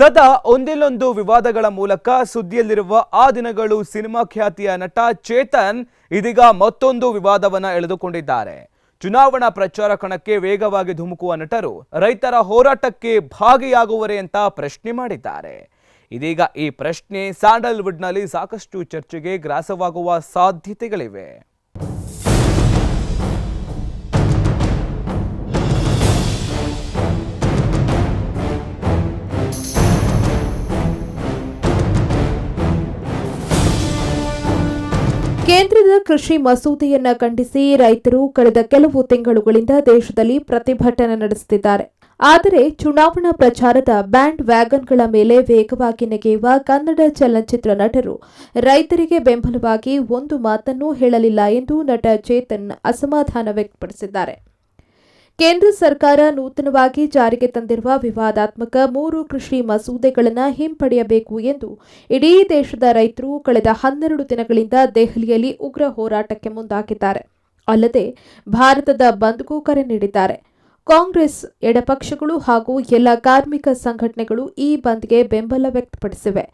ಸದಾ ಒಂದಿಲ್ಲೊಂದು ವಿವಾದಗಳ ಮೂಲಕ ಸುದ್ದಿಯಲ್ಲಿರುವ ಆ ದಿನಗಳು ಸಿನಿಮಾ ಖ್ಯಾತಿಯ ನಟ ಚೇತನ್ ಇದೀಗ ಮತ್ತೊಂದು ವಿವಾದವನ್ನ ಎಳೆದುಕೊಂಡಿದ್ದಾರೆ. ಚುನಾವಣಾ ಪ್ರಚಾರ ಕಣಕ್ಕೆ ವೇಗವಾಗಿ ಧುಮುಕುವ ನಟರು ರೈತರ ಹೋರಾಟಕ್ಕೆ ಭಾಗಿಯಾಗುವರೆ ಅಂತ ಪ್ರಶ್ನೆ ಮಾಡಿದ್ದಾರೆ. ಇದೀಗ ಈ ಪ್ರಶ್ನೆ ಸ್ಯಾಂಡಲ್ವುಡ್ನಲ್ಲಿ ಸಾಕಷ್ಟು ಚರ್ಚೆಗೆ ಗ್ರಾಸವಾಗುವ ಸಾಧ್ಯತೆಗಳಿವೆ. ಕೇಂದ್ರದ ಕೃಷಿ ಮಸೂದೆಯನ್ನ ಖಂಡಿಸಿ ರೈತರು ಕಳೆದ ಕೆಲವು ತಿಂಗಳುಗಳಿಂದ ದೇಶದಲ್ಲಿ ಪ್ರತಿಭಟನೆ ನಡೆಸುತ್ತಿದ್ದಾರೆ. ಆದರೆ ಚುನಾವಣಾ ಪ್ರಚಾರದ ಬ್ಯಾಂಡ್ ವ್ಯಾಗನ್ಗಳ ಮೇಲೆ ವೇಗವಾಗಿ ನೆಗೆಯುವ ಕನ್ನಡ ಚಲನಚಿತ್ರ ನಟರು ರೈತರಿಗೆ ಬೆಂಬಲವಾಗಿ ಒಂದು ಮಾತನ್ನೂ ಹೇಳಲಿಲ್ಲ ಎಂದು ನಟ ಚೇತನ್ ಅಸಮಾಧಾನ ವ್ಯಕ್ತಪಡಿಸಿದ್ದಾರೆ. ಕೇಂದ್ರ ಸರ್ಕಾರ ನೂತನವಾಗಿ ಜಾರಿಗೆ ತಂದಿರುವ ವಿವಾದಾತ್ಮಕ ಮೂರು ಕೃಷಿ ಮಸೂದೆಗಳನ್ನು ಹಿಂಪಡೆಯಬೇಕು ಎಂದು ಇಡೀ ದೇಶದ ರೈತರು ಕಳೆದ ಹನ್ನೆರಡು ದಿನಗಳಿಂದ ದೆಹಲಿಯಲ್ಲಿ ಉಗ್ರ ಹೋರಾಟಕ್ಕೆ ಮುಂದಾಗಿದ್ದಾರೆ. ಅಲ್ಲದೆ ಭಾರತದ ಬಂದ್ಗೂ ಕರೆ ನೀಡಿದ್ದಾರೆ. ಕಾಂಗ್ರೆಸ್ ಎಡಪಕ್ಷಗಳು ಹಾಗೂ ಎಲ್ಲ ಕಾರ್ಮಿಕ ಸಂಘಟನೆಗಳು ಈ ಬಂದ್ಗೆ ಬೆಂಬಲ ವ್ಯಕ್ತಪಡಿಸಿವೆ.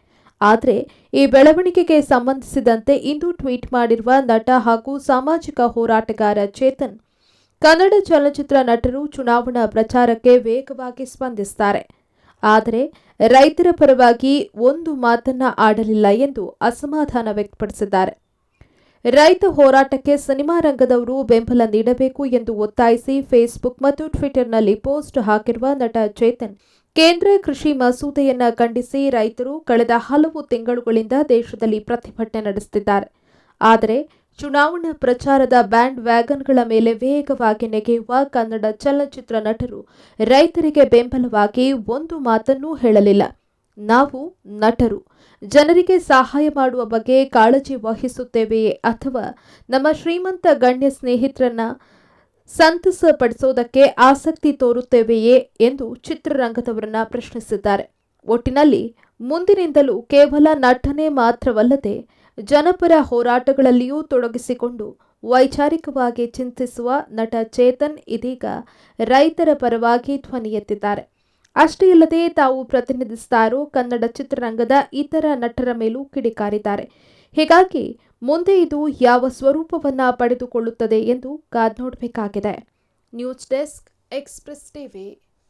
ಆದರೆ ಈ ಬೆಳವಣಿಗೆಗೆ ಸಂಬಂಧಿಸಿದಂತೆ ಇಂದು ಟ್ವೀಟ್ ಮಾಡಿರುವ ನಟ ಹಾಗೂ ಸಾಮಾಜಿಕ ಹೋರಾಟಗಾರ ಚೇತನ್ ಕನ್ನಡ ಚಲನಚಿತ್ರ ನಟರು ಚುನಾವಣಾ ಪ್ರಚಾರಕ್ಕೆ ವೇಗವಾಗಿ ಸ್ಪಂದಿಸುತ್ತಾರೆ ಆದರೆ ರೈತರ ಪರವಾಗಿ ಒಂದು ಮಾತನ್ನ ಆಡಲಿಲ್ಲ ಎಂದು ಅಸಮಾಧಾನ ವ್ಯಕ್ತಪಡಿಸಿದ್ದಾರೆ. ರೈತ ಹೋರಾಟಕ್ಕೆ ಸಿನಿಮಾ ರಂಗದವರು ಬೆಂಬಲ ನೀಡಬೇಕು ಎಂದು ಒತ್ತಾಯಿಸಿ ಫೇಸ್ಬುಕ್ ಮತ್ತು ಟ್ವಿಟರ್ನಲ್ಲಿ ಪೋಸ್ಟ್ ಹಾಕಿರುವ ನಟ ಚೇತನ್, ಕೇಂದ್ರ ಕೃಷಿ ಮಸೂದೆಯನ್ನ ಖಂಡಿಸಿ ರೈತರು ಕಳೆದ ಹಲವು ತಿಂಗಳುಗಳಿಂದ ದೇಶದಲ್ಲಿ ಪ್ರತಿಭಟನೆ ನಡೆಸುತ್ತಿದ್ದಾರೆ. ಆದರೆ ಚುನಾವಣಾ ಪ್ರಚಾರದ ಬ್ಯಾಂಡ್ ವ್ಯಾಗನ್ಗಳ ಮೇಲೆ ವೇಗವಾಗಿ ನೆಗೆಯುವ ಕನ್ನಡ ಚಲನಚಿತ್ರ ನಟರು ರೈತರಿಗೆ ಬೆಂಬಲವಾಗಿ ಒಂದು ಮಾತನ್ನೂ ಹೇಳಲಿಲ್ಲ. ನಾವು ನಟರು. ಜನರಿಗೆ ಸಹಾಯ ಮಾಡುವ ಬಗ್ಗೆ ಕಾಳಜಿ ವಹಿಸುತ್ತೇವೆಯೇ ಅಥವಾ ನಮ್ಮ ಶ್ರೀಮಂತ ಗಣ್ಯ ಸ್ನೇಹಿತರನ್ನ ಸಂತಸಪಡಿಸೋದಕ್ಕೆ ಆಸಕ್ತಿ ತೋರುತ್ತೇವೆಯೇ ಎಂದು ಚಿತ್ರರಂಗದವರನ್ನ ಪ್ರಶ್ನಿಸಿದ್ದಾರೆ. ಒಟ್ಟಿನಲ್ಲಿ ಮುಂದಿನಿಂದಲೂ ಕೇವಲ ನಟನೆ ಮಾತ್ರವಲ್ಲದೆ ಜನಪರ ಹೋರಾಟಗಳಲ್ಲಿಯೂ ತೊಡಗಿಸಿಕೊಂಡು ವೈಚಾರಿಕವಾಗಿ ಚಿಂತಿಸುವ ನಟ ಚೇತನ್ ಇದೀಗ ರೈತರ ಪರವಾಗಿ ಧ್ವನಿ ಎತ್ತಿದ್ದಾರೆ. ಅಷ್ಟೇ ಅಲ್ಲದೆ ತಾವು ಪ್ರತಿನಿಧಿಸುತ್ತಾರೋ ಕನ್ನಡ ಚಿತ್ರರಂಗದ ಇತರ ನಟರ ಮೇಲೂ ಕಿಡಿಕಾರಿದ್ದಾರೆ. ಹೀಗಾಗಿ ಮುಂದೆ ಇದು ಯಾವ ಸ್ವರೂಪವನ್ನ ಪಡೆದುಕೊಳ್ಳುತ್ತದೆ ಎಂದು ಕಾದ್ ನೋಡಬೇಕಾಗಿದೆ. News desk express TV.